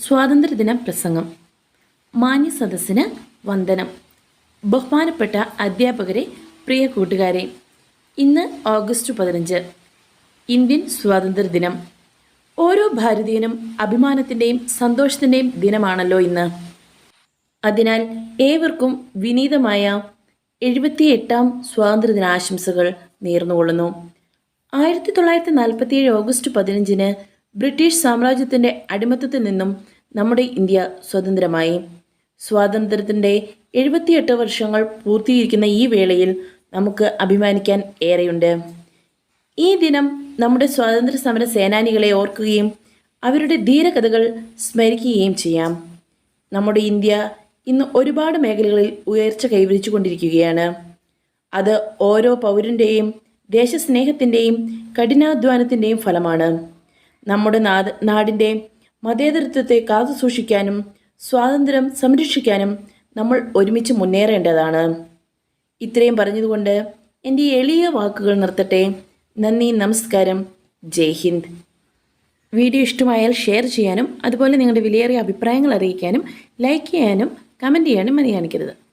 സ്വാതന്ത്ര്യദിന പ്രസംഗം. മാന്യ സദസ്സിന് വന്ദനം. ബഹുമാനപ്പെട്ട അധ്യാപകരെ പ്രിയ കൂട്ടുകാരെ ഇന്ന് ഓഗസ്റ്റ് പതിനഞ്ച്. ഇന്ത്യൻ സ്വാതന്ത്ര്യദിനം. ഓരോ ഭാരതീയനും അഭിമാനത്തിന്റെയും സന്തോഷത്തിന്റെയും ദിനമാണല്ലോ ഇന്ന്. അതിനാൽ ഏവർക്കും വിനീതമായ എഴുപത്തിയെട്ടാം സ്വാതന്ത്ര്യദിനാശംസകൾ നേർന്നുകൊള്ളുന്നു. ആയിരത്തി തൊള്ളായിരത്തി നാൽപ്പത്തിയേഴ് ഓഗസ്റ്റ് പതിനഞ്ചിന് ബ്രിട്ടീഷ് സാമ്രാജ്യത്തിന്റെ അടിമത്തത്തിൽ നിന്നും നമ്മുടെ ഇന്ത്യ സ്വതന്ത്രമായി. സ്വാതന്ത്ര്യത്തിന്റെ എഴുപത്തിയെട്ട് വർഷങ്ങൾ പൂർത്തീകരിക്കുന്ന ഈ വേളയിൽ നമുക്ക് അഭിമാനിക്കാൻ ഏറെയുണ്ട്. ഈ ദിനം നമ്മുടെ സ്വാതന്ത്ര്യ സമര സേനാനികളെ ഓർക്കുകയും അവരുടെ ധീരകഥകൾ സ്മരിക്കുകയും ചെയ്യാം. നമ്മുടെ ഇന്ത്യ ഇന്ന് ഒരുപാട് മേഖലകളിൽ ഉയർച്ച കൈവരിച്ചു കൊണ്ടിരിക്കുകയാണ് അത് ഓരോ പൗരന്റെയും ദേശസ്നേഹത്തിന്റെയും കഠിനാധ്വാനത്തിന്റെയും ഫലമാണ്. നമ്മുടെ നാട് നാടിന്റെ മതേതരത്വത്തെ കാത്തുസൂക്ഷിക്കാനും സ്വാതന്ത്ര്യം സംരക്ഷിക്കാനും നമ്മൾ ഒരുമിച്ച് മുന്നേറേണ്ടതാണ്. ഇത്രയും പറഞ്ഞതുകൊണ്ട് എന്റെ എളിയ വാക്കുകൾ നിർത്തട്ടെ. നന്ദി നമസ്കാരം. ജയ് ഹിന്ദ്. വീഡിയോ ഇഷ്ടമായാൽ ഷെയർ ചെയ്യാനും അതുപോലെ നിങ്ങളുടെ വിലയേറിയ അഭിപ്രായങ്ങൾ അറിയിക്കാനും ലൈക്ക് ചെയ്യാനും കമന്റ് ചെയ്യാനും മതി കാണിക്കരുത്